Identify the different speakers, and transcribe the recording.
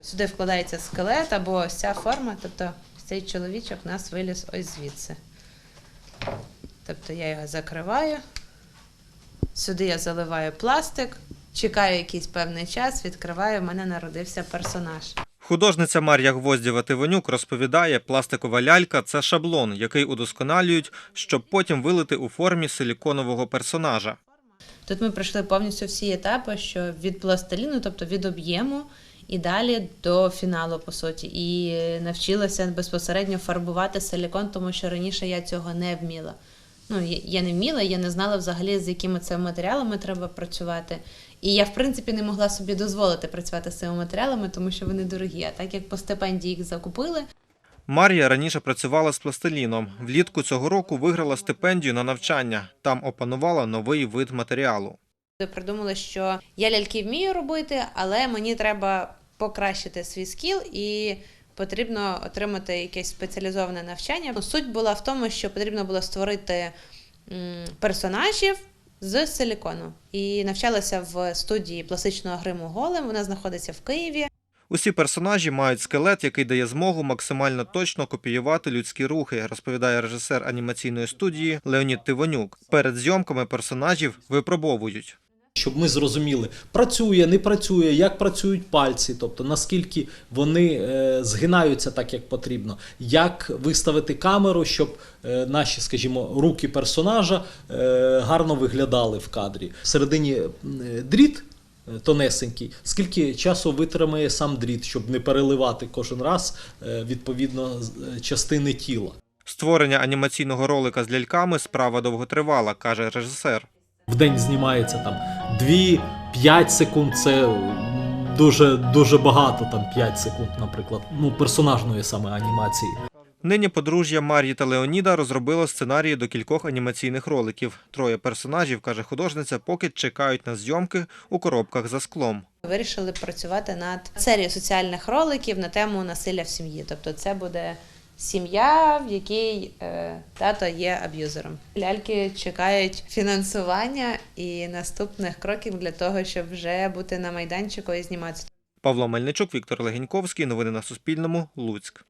Speaker 1: Сюди вкладається скелет або ось ця форма, тобто цей чоловічок у нас виліз ось звідси. Тобто я його закриваю. Сюди я заливаю пластик, чекаю якийсь певний час, відкриваю, в мене народився персонаж.
Speaker 2: Художниця Мар'я Гвоздєва Тивонюк розповідає, пластикова лялька це шаблон, який удосконалюють, щоб потім вилити у формі силіконового персонажа.
Speaker 1: Тут ми пройшли повністю всі етапи, що від пластиліну, тобто від об'єму, і далі до фіналу, по суті. І навчилася безпосередньо фарбувати силікон, тому що раніше я цього не вміла. Ну, я- не вміла, я не знала взагалі, з якими це матеріалами треба працювати. І я, в принципі, не могла собі дозволити працювати з цими матеріалами, тому що вони дорогі. А так як по стипендії їх закупили,
Speaker 2: Мар'я раніше працювала з пластиліном. Влітку цього року виграла стипендію на навчання. Там опанувала новий вид матеріалу.
Speaker 1: придумали, що я ляльки вмію робити, але мені треба покращити свій скіл і потрібно отримати якесь спеціалізоване навчання. Суть була в тому, що потрібно було створити персонажів з силікону. І навчалася в студії пластичного гриму Голем. Вона знаходиться в Києві.
Speaker 2: Усі персонажі мають скелет, який дає змогу максимально точно копіювати людські рухи, розповідає режисер анімаційної студії Леонід Тивонюк. Перед зйомками персонажів випробовують.
Speaker 3: Щоб ми зрозуміли, працює, не працює, як працюють пальці, тобто наскільки вони е, згинаються так, як потрібно, як виставити камеру, щоб е, наші, скажімо, руки персонажа е, гарно виглядали в кадрі. Всередині дріт тонесенький, скільки часу витримає сам дріт, щоб не переливати кожен раз відповідно частини тіла.
Speaker 2: Створення анімаційного ролика з ляльками справа довготривала, каже режисер.
Speaker 3: В день знімається там 2-5 секунд. Це дуже дуже багато, там 5 секунд, наприклад, ну персонажної саме анімації.
Speaker 2: Нині подружжя Мар'ї та Леоніда розробило сценарії до кількох анімаційних роликів. Троє персонажів, каже художниця, поки чекають на зйомки у коробках за склом.
Speaker 1: Вирішили працювати над серією соціальних роликів на тему насилля в сім'ї. Тобто, це буде сім'я, в якій е, тато є аб'юзером. Ляльки чекають фінансування і наступних кроків для того, щоб вже бути на майданчику і зніматися.
Speaker 2: Павло Мельничук, Віктор Легеньковський. Новини на Суспільному. Луцьк.